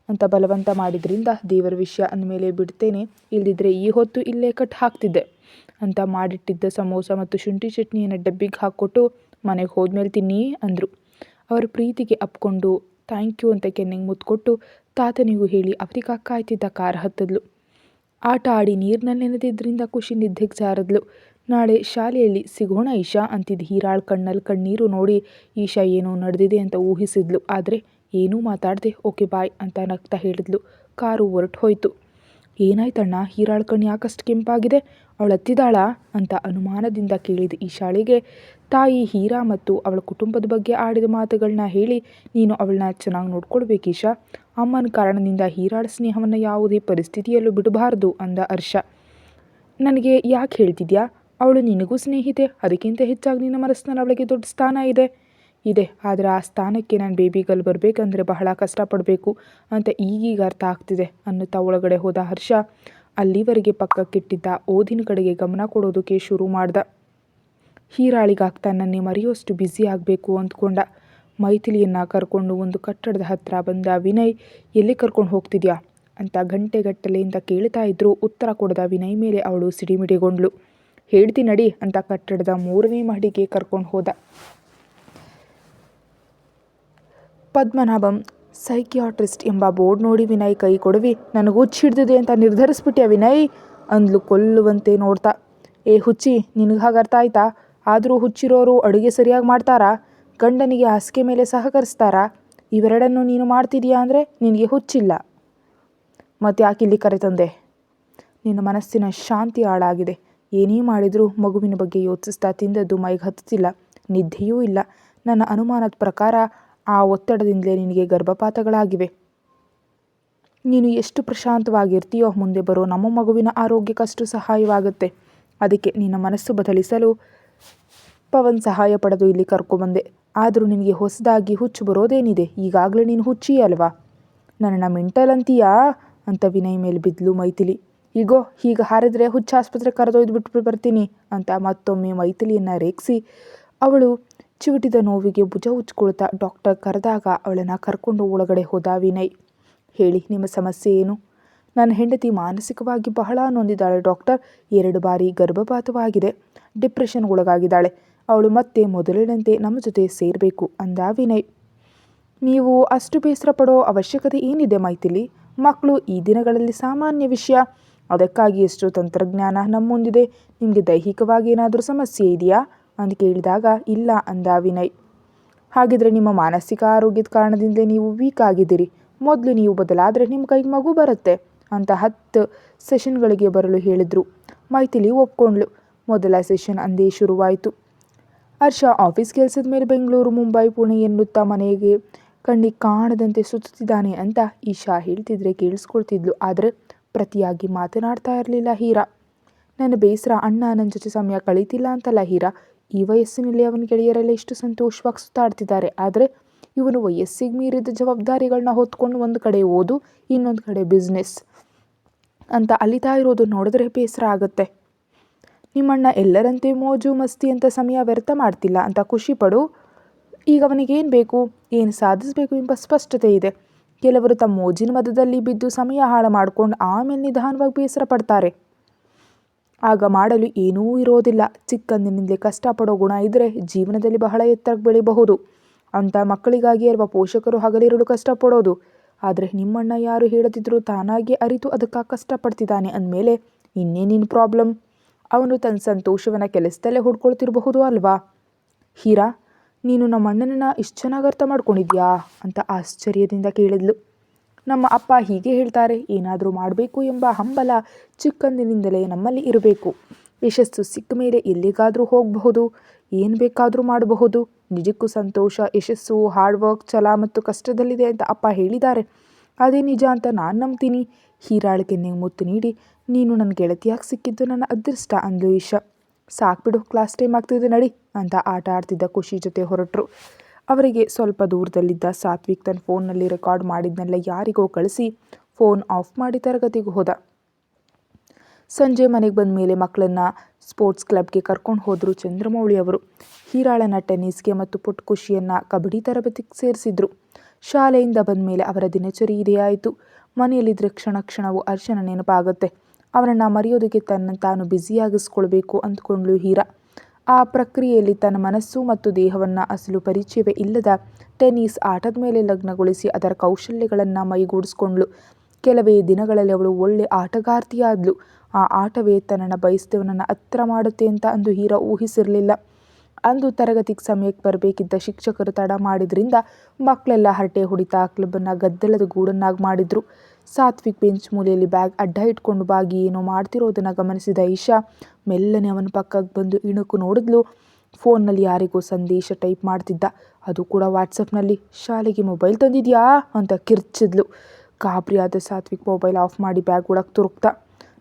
ಅಂತ ಬಲವಂತ ಮಾಡಿದ್ರಿಂದ ದೇವರ ವಿಷಯ ಅಂದಮೇಲೆ ಬಿಡ್ತೇನೆ. ಇಲ್ದಿದ್ರೆ ಈ ಹೊತ್ತು ಇಲ್ಲೇ ಕಟ್ ಹಾಕ್ತಿದ್ದೆ. ಅಂತ ಮಾಡಿಟ್ಟಿದ್ದ ಸಮೋಸ ಮತ್ತು ಶುಂಠಿ ಚಟ್ನಿಯನ್ನು ಡಬ್ಬಿಗೆ ಹಾಕ್ಕೊಟ್ಟು ಮನೆಗೆ ಹೋದ್ಮೇಲೆ ತಿನ್ನಿ ಅಂದರು. ಅವರ ಪ್ರೀತಿಗೆ ಅಪ್ಕೊಂಡು, ಥ್ಯಾಂಕ್ ಯು ಅಂತ ಕೆನ್ನೆಗೆ ಮುತ್ಕೊಟ್ಟು ತಾತನಿಗೂ ಹೇಳಿ ಅವರಿಗೆ ಕಾಯ್ತಿದ್ದ ಕಾರ್ ಹತ್ತಿದ್ಲು. ಆಟ ಆಡಿ ನೀರಿನಲ್ಲಿ ನೆನೆದಿದ್ದರಿಂದ ಖುಷಿ ನಿದ್ದೆಗೆ ಜಾರದ್ಲು ನಾಳೆ ಶಾಲೆಯಲ್ಲಿ ಸಿಗೋಣ ಈಶಾ ಅಂತಿದ್ದ ಹೀರಾಳ್ ಕಣ್ಣಲ್ಲಿ ಕಣ್ಣೀರು ನೋಡಿ ಈಶಾ ಏನೋ ನಡೆದಿದೆ ಅಂತ ಊಹಿಸಿದ್ಲು. ಆದರೆ ಏನೂ ಮಾತಾಡದೆ ಓಕೆ, ಬಾಯ್ ಅಂತ ನಗ್ತಾ ಹೇಳಿದ್ಲು. ಕಾರು ಹೊರಟು ಹೋಯಿತು. ಏನಾಯ್ತಣ್ಣ? ಹೀರಾಳ್ ಕಣ್ಣು ಯಾಕಷ್ಟು ಕೆಂಪಾಗಿದೆ? ಅವಳು ಹತ್ತಿದಾಳಾ ಅಂತ ಅನುಮಾನದಿಂದ ಕೇಳಿದ ಈ ಶಾಲೆಗೆ ತಾಯಿ ಹೀರಾ ಮತ್ತು ಅವಳ ಕುಟುಂಬದ ಬಗ್ಗೆ ಆಡಿದ ಮಾತುಗಳನ್ನ ಹೇಳಿ ನೀನು ಅವಳನ್ನ ಚೆನ್ನಾಗಿ ನೋಡ್ಕೊಳ್ಬೇಕು ಈಶಾ. ಅಮ್ಮನ ಕಾರಣದಿಂದ ಹೀರಾಳ ಸ್ನೇಹವನ್ನು ಯಾವುದೇ ಪರಿಸ್ಥಿತಿಯಲ್ಲೂ ಬಿಡಬಾರ್ದು ಅಂದ ಹರ್ಷ. ನನಗೆ ಯಾಕೆ ಹೇಳ್ತಿದ್ಯಾ? ಅವಳು ನಿನಗೂ ಸ್ನೇಹಿತೆ, ಅದಕ್ಕಿಂತ ಹೆಚ್ಚಾಗಿ ನಿನ್ನ ಮನಸ್ಸಿನಲ್ಲಿ ಅವಳಿಗೆ ದೊಡ್ಡ ಸ್ಥಾನ ಇದೆ. ಇದೆ, ಆದರೆ ಆ ಸ್ಥಾನಕ್ಕೆ ನಾನು ಬೇಬಿ ಗರ್ಲ್ ಬರಬೇಕಂದ್ರೆ ಬಹಳ ಕಷ್ಟಪಡಬೇಕು ಅಂತ ಈಗೀಗ ಅರ್ಥ ಆಗ್ತಿದೆ ಅನ್ನುತ್ತಾ ಒಳಗಡೆ ಹೋದ ಹರ್ಷ. ಅಲ್ಲಿವರೆಗೆ ಪಕ್ಕಕ್ಕಿಟ್ಟಿದ್ದ ಓದಿನ ಕಡೆಗೆ ಗಮನ ಕೊಡೋದಕ್ಕೆ ಶುರು ಮಾಡ್ದ. ಹೀರಾಳಿಗಾಗ್ತಾ ನನ್ನೇ ಮರೆಯುವಷ್ಟು ಬ್ಯುಸಿ ಆಗಬೇಕು ಅಂದ್ಕೊಂಡ. ಮೈಥಿಲಿಯನ್ನು ಕರ್ಕೊಂಡು ಒಂದು ಕಟ್ಟಡದ ಹತ್ತಿರ ಬಂದ ವಿನಯ್, ಎಲ್ಲಿ ಕರ್ಕೊಂಡು ಹೋಗ್ತಿದ್ಯಾ? ಅಂತ ಗಂಟೆಗಟ್ಟಲೆಯಿಂದ ಕೇಳ್ತಾ ಇದ್ರೂ. ಉತ್ತರ ಕೊಡದ ವಿನಯ್ ಮೇಲೆ ಅವಳು ಸಿಡಿಮಿಡಿಗೊಂಡ್ಳು. ಹೇಳ್ತಿ ನಡಿ ಅಂತ ಕಟ್ಟಡದ ಮೂರನೇ ಮಹಡಿಗೆ ಕರ್ಕೊಂಡು ಹೋದ. ಪದ್ಮನಾಭಂ ಸೈಕಿಯಾಟ್ರಿಸ್ಟ್ ಎಂಬ ಬೋರ್ಡ್ ನೋಡಿ ವಿನಯ್ ಕೈ ಕೊಡವಿ, ನನಗೆ ಹುಚ್ಚು ಹಿಡ್ದಿದೆ ಅಂತ ನಿರ್ಧರಿಸ್ಬಿಟ್ಟಿಯ ವಿನಯ್? ಅಂದ್ಲು ಕೊಲ್ಲುವಂತೆ ನೋಡ್ತಾ. ಏ ಹುಚ್ಚಿ, ನಿನಗೆ ಹಾಗೆ ಅರ್ಥ ಆಯ್ತಾ? ಆದರೂ ಹುಚ್ಚಿರೋರು ಅಡುಗೆ ಸರಿಯಾಗಿ ಮಾಡ್ತಾರಾ? ಗಂಡನಿಗೆ ಹಾಸಿಗೆ ಮೇಲೆ ಸಹಕರಿಸ್ತಾರಾ? ಇವೆರಡನ್ನು ನೀನು ಮಾಡ್ತಿದೀಯಾ ಅಂದರೆ ನಿನಗೆ ಹುಚ್ಚಿಲ್ಲ. ಮತ್ತು ಯಾಕೆ ಇಲ್ಲಿ ಕರೆತಂದೆ ನಿನ್ನ ಮನಸ್ಸಿನ ಶಾಂತಿ ಹಾಳಾಗಿದೆ. ಏನೇ ಮಾಡಿದರೂ ಮಗುವಿನ ಬಗ್ಗೆ ಯೋಚಿಸ್ತಾ ತಿಂದದ್ದು ಮೈಗೆ ಹತ್ತುತ್ತಿಲ್ಲ. ನಿದ್ದೆಯೂ ಇಲ್ಲ. ನನ್ನ ಅನುಮಾನದ ಪ್ರಕಾರ ಆ ಒತ್ತಡದಿಂದಲೇ ನಿನಗೆ ಗರ್ಭಪಾತಗಳಾಗಿವೆ. ನೀನು ಎಷ್ಟು ಪ್ರಶಾಂತವಾಗಿರ್ತೀಯೋ ಮುಂದೆ ಬರೋ ನಮ್ಮ ಮಗುವಿನ ಆರೋಗ್ಯಕ್ಕಷ್ಟು ಸಹಾಯವಾಗುತ್ತೆ. ಅದಕ್ಕೆ ನಿನ್ನ ಮನಸ್ಸು ಬದಲಿಸಲು ಪವನ್ ಸಹಾಯ ಪಡೆದು ಇಲ್ಲಿ ಕರ್ಕೊಬಂದೆ ಆದರೂ ನಿನಗೆ ಹೊಸದಾಗಿ ಹುಚ್ಚು ಬರೋದೇನಿದೆ? ಈಗಾಗಲೇ ನೀನು ಹುಚ್ಚಿ ಅಲ್ವಾ? ನನ್ನ ಮೆಂಟಲ್ ಅಂತೀಯಾ? ಅಂತ ವಿನಯ್ ಮೇಲೆ ಬಿದ್ಲು ಮೈಥಿಲಿ. ಈಗೋ ಈಗ ಹಾರಿದ್ರೆ ಹುಚ್ಚ ಆಸ್ಪತ್ರೆ ಕರೆದೊಯ್ದು ಬಿಟ್ಟು ಬರ್ತೀನಿ, ಅಂತ ಮತ್ತೊಮ್ಮೆ ಮೈಥಿಲಿಯನ್ನು ರೇಗಿಸಿ. ಅವಳು ಚಿವುಟಿದ ನೋವಿಗೆ ಭುಜ ಉಚ್ಚಿಕೊಳ್ತಾ ಡಾಕ್ಟರ್ ಕರೆದಾಗ ಅವಳನ್ನು ಕರ್ಕೊಂಡು ಒಳಗಡೆ ಹೋದ ವಿನಯ್. ಹೇಳಿ, ನಿಮ್ಮ ಸಮಸ್ಯೆ ಏನು? ನನ್ನ ಹೆಂಡತಿ ಮಾನಸಿಕವಾಗಿ ಬಹಳ ನೊಂದಿದ್ದಾಳೆ ಡಾಕ್ಟರ್. ಎರಡು ಬಾರಿ ಗರ್ಭಪಾತವಾಗಿದೆ. ಡಿಪ್ರೆಷನ್ ಒಳಗಾಗಿದ್ದಾಳೆ. ಅವಳು ಮತ್ತೆ ಮೊದಲಿನಂತೆ ನಮ್ಮ ಜೊತೆ ಸೇರಬೇಕು ಅಂದ ವಿನಯ್. ನೀವು ಅಷ್ಟು ಬೇಸರ ಪಡೋ ಅವಶ್ಯಕತೆ ಏನಿದೆ ಮೈಥಿಲಿ? ಮಕ್ಕಳು ಈ ದಿನಗಳಲ್ಲಿ ಸಾಮಾನ್ಯ ವಿಷಯ. ಅದಕ್ಕಾಗಿ ಎಷ್ಟು ತಂತ್ರಜ್ಞಾನ ನಮ್ಮೊಂದಿದೆ. ನಿಮಗೆ ದೈಹಿಕವಾಗಿ ಏನಾದರೂ ಸಮಸ್ಯೆ ಇದೆಯಾ? ಅಂತ ಕೇಳಿದಾಗ, ಇಲ್ಲ ಅಂದ ವಿನಯ್. ಹಾಗಿದ್ರೆ ನಿಮ್ಮ ಮಾನಸಿಕ ಆರೋಗ್ಯದ ಕಾರಣದಿಂದ ನೀವು ವೀಕ್ ಆಗಿದ್ದೀರಿ. ಮೊದಲು ನೀವು ಬದಲಾದರೆ ನಿಮ್ಮ ಕೈಗೆ ಮಗು ಬರುತ್ತೆ ಅಂತ ಹತ್ತು ಸೆಷನ್ಗಳಿಗೆ ಬರಲು ಹೇಳಿದರು. ಮೈಥಿಲಿ ಒಪ್ಕೊಂಡ್ಳು ಮೊದಲ ಸೆಷನ್ ಅಂದೇ ಶುರುವಾಯಿತು. ಹರ್ಷ ಆಫೀಸ್ ಕೆಲಸದ ಮೇಲೆ ಬೆಂಗಳೂರು, ಮುಂಬೈ, ಪುಣೆ ಎನ್ನುತ್ತಾ ಮನೆಗೆ ಕಣ್ಣಿಗೆ ಕಾಣದಂತೆ ಸುತ್ತುತ್ತಿದ್ದಾನೆ ಅಂತ ಈಶಾ ಹೇಳ್ತಿದ್ರೆ ಕೇಳಿಸ್ಕೊಳ್ತಿದ್ಲು. ಆದರೆ ಪ್ರತಿಯಾಗಿ ಮಾತನಾಡ್ತಾ ಇರಲಿಲ್ಲ ಹೀರಾ. ನನ್ನ ಬೇಸರ ಅಣ್ಣ ನನ್ನ ಜೊತೆ ಸಮಯ ಕಳೀತಿಲ್ಲ ಅಂತಲ್ಲ ಹೀರಾ. ಈ ವಯಸ್ಸಿನಲ್ಲಿ ಅವನ ಗೆಳೆಯರೆಲ್ಲ ಇಷ್ಟು ಸಂತೋಷವಾಗಿ ಸುತ್ತಾಡ್ತಿದ್ದಾರೆ ಆದರೆ ಇವನು ವಯಸ್ಸಿಗೆ ಮೀರಿದ ಜವಾಬ್ದಾರಿಗಳನ್ನ ಹೊತ್ಕೊಂಡು ಒಂದು ಕಡೆ ಓದು, ಇನ್ನೊಂದು ಕಡೆ ಬಿಸ್ನೆಸ್ ಅಂತ ಅಲಿತಾ ಇರೋದು ನೋಡಿದ್ರೆ ಬೇಸರ ಆಗುತ್ತೆ. ನಿಮ್ಮಣ್ಣ ಎಲ್ಲರಂತೆ ಮೋಜು, ಮಸ್ತಿ ಅಂತ ಸಮಯ ವ್ಯರ್ಥ ಮಾಡ್ತಿಲ್ಲ ಅಂತ ಖುಷಿ ಪಡು. ಈಗ ಅವನಿಗೇನು ಬೇಕು? ಏನು ಸಾಧಿಸಬೇಕು ಎಂಬ ಸ್ಪಷ್ಟತೆ ಇದೆ. ಕೆಲವರು ತಮ್ಮ ಮೋಜಿನ ಮದದಲ್ಲಿ ಬಿದ್ದು ಸಮಯ ಹಾಳು ಮಾಡ್ಕೊಂಡು ಆಮೇಲೆ ನಿಧಾನವಾಗಿ ಬೇಸರ ಪಡ್ತಾರೆ. ಆಗ ಮಾಡಲು ಏನೂ ಇರೋದಿಲ್ಲ. ಚಿಕ್ಕಂದಿನಿಂದಲೇ ಕಷ್ಟಪಡೋ ಗುಣ ಇದ್ದರೆ ಜೀವನದಲ್ಲಿ ಬಹಳ ಎತ್ತರಕ್ಕೆ ಬೆಳಿಬಹುದು. ಅಂಥ ಮಕ್ಕಳಿಗಾಗಿ ಅಲ್ವಾ ಪೋಷಕರು ಹಗಲಿರುಳು ಕಷ್ಟಪಡೋದು. ಆದರೆ ನಿಮ್ಮಣ್ಣ ಯಾರು ಹೇಳದಿದ್ರೂ ತಾನಾಗಿ ಅರಿತು ಅದಕ್ಕೆ ಕಷ್ಟಪಡ್ತಿದ್ದಾನೆ ಅಂದಮೇಲೆ ಇನ್ನೇನೇನು ನಿನ್ನ ಪ್ರಾಬ್ಲಮ್ ಅವನು ತನ್ನ ಸಂತೋಷವನ್ನು ಕೆಲಸದಲ್ಲೇ ಹುಡ್ಕೊಳ್ತಿರಬಹುದು ಅಲ್ವಾ? ಹೀರಾ, ನೀನು ನಮ್ಮ ಅಣ್ಣನನ್ನು ಇಷ್ಟು ಚೆನ್ನಾಗಿ ಅರ್ಥ ಮಾಡ್ಕೊಂಡಿದ್ಯಾ? ಅಂತ ಆಶ್ಚರ್ಯದಿಂದ ಕೇಳಿದ್ಲು. ನಮ್ಮ ಅಪ್ಪ ಹೀಗೆ ಹೇಳ್ತಾರೆ, ಏನಾದರೂ ಮಾಡಬೇಕು ಎಂಬ ಹಂಬಲ ಚಿಕ್ಕಂದಿನಿಂದಲೇ ನಮ್ಮಲ್ಲಿ ಇರಬೇಕು. ಯಶಸ್ಸು ಸಿಕ್ಕ ಮೇಲೆ ಎಲ್ಲಿಗಾದರೂ ಹೋಗಬಹುದು, ಏನು ಬೇಕಾದರೂ ಮಾಡಬಹುದು. ನಿಜಕ್ಕೂ ಸಂತೋಷ, ಯಶಸ್ಸು ಹಾರ್ಡ್ ವರ್ಕ್ ಛಲ ಮತ್ತು ಕಷ್ಟದಲ್ಲಿದೆ ಅಂತ ಅಪ್ಪ ಹೇಳಿದ್ದಾರೆ. ಅದೇ ನಿಜ ಅಂತ ನಾನು ನಂಬ್ತೀನಿ. ಹೀರಾಳ ಕೆನ್ನೆಗೆ ಮುತ್ತು ನೀಡಿ, ನೀನು ನನ್ನ ಗೆಳತಿಯಾಗಿ ಸಿಕ್ಕಿದ್ದು ನನ್ನ ಅದೃಷ್ಟ ಅಂದ್ಲು ಈಶಾ. ಸಾಕ್ಬಿಡು ಕ್ಲಾಸ್ ಟೈಮ್ ಆಗ್ತಿದೆ ನಡಿ, ಅಂತ ಆಟ ಆಡ್ತಿದ್ದ ಖುಷಿ ಜೊತೆ ಹೊರಟರು. ಅವರಿಗೆ ಸ್ವಲ್ಪ ದೂರದಲ್ಲಿದ್ದ ಸಾತ್ವಿಕ್ ತನ್ನ ಫೋನ್ನಲ್ಲಿ ರೆಕಾರ್ಡ್ ಮಾಡಿದ್ನೆಲ್ಲ ಯಾರಿಗೋ ಕಳಿಸಿ ಫೋನ್ ಆಫ್ ಮಾಡಿ ತರಗತಿಗೆ ಹೋದ. ಸಂಜೆ ಮನೆಗೆ ಬಂದ ಮೇಲೆ ಮಕ್ಕಳನ್ನು ಸ್ಪೋರ್ಟ್ಸ್ ಕ್ಲಬ್ಗೆ ಕರ್ಕೊಂಡು ಹೋದರು ಚಂದ್ರಮೌಳಿ ಅವರು. ಹೀರಾಳನ ಟೆನ್ನಿಸ್ಗೆ ಮತ್ತು ಪುಟ್ ಖುಷಿಯನ್ನು ಕಬಡ್ಡಿ ತರಬೇತಿಗೆ ಸೇರಿಸಿದ್ರು. ಶಾಲೆಯಿಂದ ಬಂದ ಮೇಲೆ ಅವರ ದಿನಚರಿ ಇದೇ ಆಯಿತು. ಮನೆಯಲ್ಲಿದ್ದರೆ ಕ್ಷಣ ಕ್ಷಣವು ಅರ್ಶನ ನೆನಪಾಗುತ್ತೆ. ಅವರನ್ನು ಮರೆಯೋದಕ್ಕೆ ತನ್ನ ತಾನು ಬ್ಯುಸಿಯಾಗಿಸ್ಕೊಳ್ಬೇಕು ಅಂದ್ಕೊಂಡ್ಳು ಹೀರಾ. ಆ ಪ್ರಕ್ರಿಯೆಯಲ್ಲಿ ತನ್ನ ಮನಸ್ಸು ಮತ್ತು ದೇಹವನ್ನು ಅಸಲು ಪರಿಚಯವೇ ಇಲ್ಲದ ಟೆನ್ನಿಸ್ ಆಟದ ಮೇಲೆ ಲಗ್ನಗೊಳಿಸಿ ಅದರ ಕೌಶಲ್ಯಗಳನ್ನು ಮೈಗೂಡಿಸ್ಕೊಂಡ್ಳು. ಕೆಲವೇ ದಿನಗಳಲ್ಲಿ ಅವಳು ಒಳ್ಳೆ ಆಟಗಾರ್ತಿಯಾದ್ಲು. ಆ ಆಟವೇ ತನ್ನನ್ನು ಬಯಸಿದವನನ್ನು ಹತ್ರ ಮಾಡುತ್ತೆ ಅಂತ ಅಂದು ಹೀರಾ ಊಹಿಸಿರಲಿಲ್ಲ. ಅಂದು ತರಗತಿಗೆ ಸಮಯಕ್ಕೆ ಬರಬೇಕಿದ್ದ ಶಿಕ್ಷಕರು ತಡ ಮಾಡಿದ್ರಿಂದ ಮಕ್ಕಳೆಲ್ಲ ಹರಟೆ ಹೊಡಿತಾ ಕ್ಲಬ್ಬನ್ನು ಗದ್ದಲದ ಗೂಡನ್ನಾಗಿ ಮಾಡಿದ್ರು. ಸಾತ್ವಿಕ್ ಬೆಂಚ್ ಮೂಲೆಯಲ್ಲಿ ಬ್ಯಾಗ್ ಅಡ್ಡ ಇಟ್ಕೊಂಡು ಬಾಗಿ ಏನೋ ಮಾಡ್ತಿರೋದನ್ನು ಗಮನಿಸಿದ ಈಶಾ ಮೆಲ್ಲನೆ ಅವನ ಪಕ್ಕಕ್ಕೆ ಬಂದು ಇಣುಕು ನೋಡಿದ್ಲು. ಫೋನ್ನಲ್ಲಿ ಯಾರಿಗೂ ಸಂದೇಶ ಟೈಪ್ ಮಾಡ್ತಿದ್ದ. ಅದು ಕೂಡ ವಾಟ್ಸಪ್ನಲ್ಲಿ. ಶಾಲೆಗೆ ಮೊಬೈಲ್ ತಂದಿದ್ಯಾ? ಅಂತ ಕಿರ್ಚಿದ್ಲು. ಗಾಬರಿಯಾದ ಸಾತ್ವಿಕ್ ಮೊಬೈಲ್ ಆಫ್ ಮಾಡಿ ಬ್ಯಾಗ್ ಒಳಗೆ ತುರುಕ್ತ.